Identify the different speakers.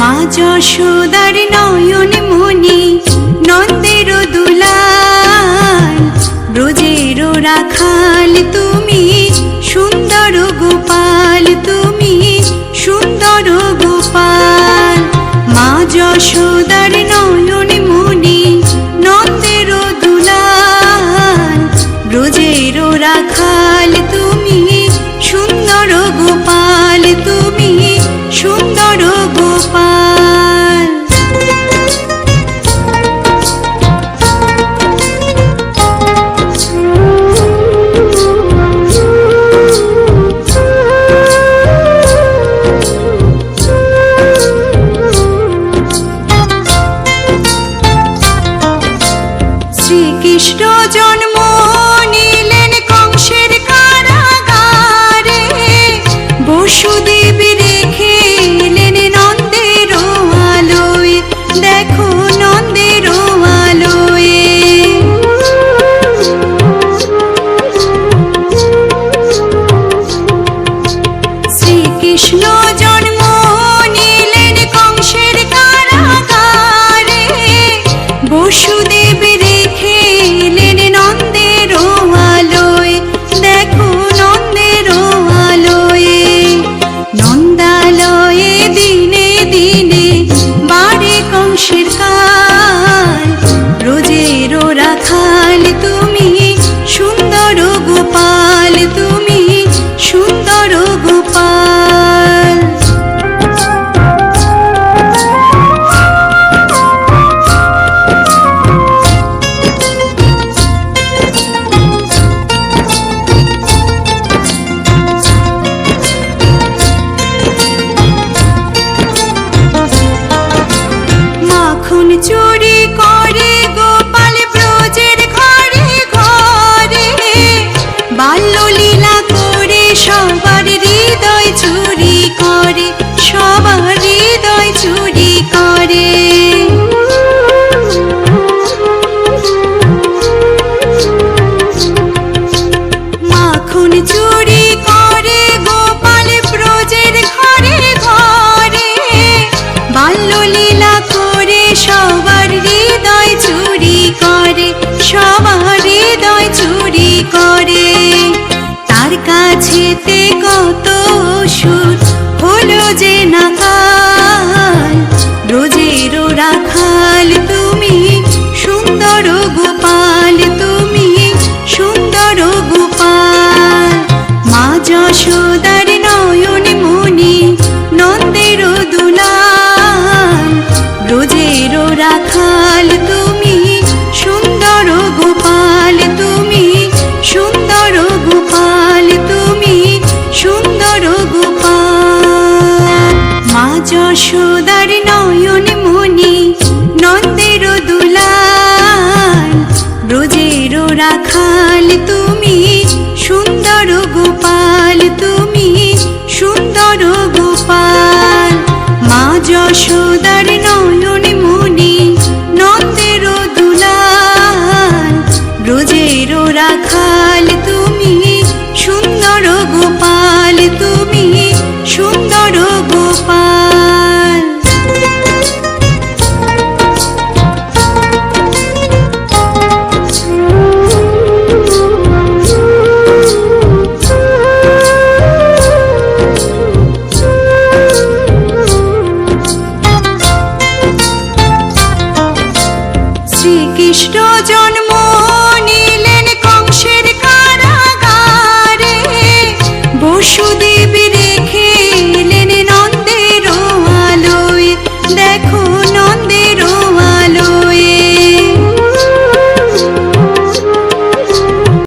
Speaker 1: মা যশোদার নয়ন মনি, নন্দের দুলাল। রোজের রাখাল তুমি, সুন্দর গোপাল তুমি, সুন্দর গোপাল। মা যশোদার নয়ন শ্রীকৃষ্ণ জন্ম চুরি করে গো। মাঝেতে কত সুর হলো যে না যশোদার কৃষ্ণ জন্ম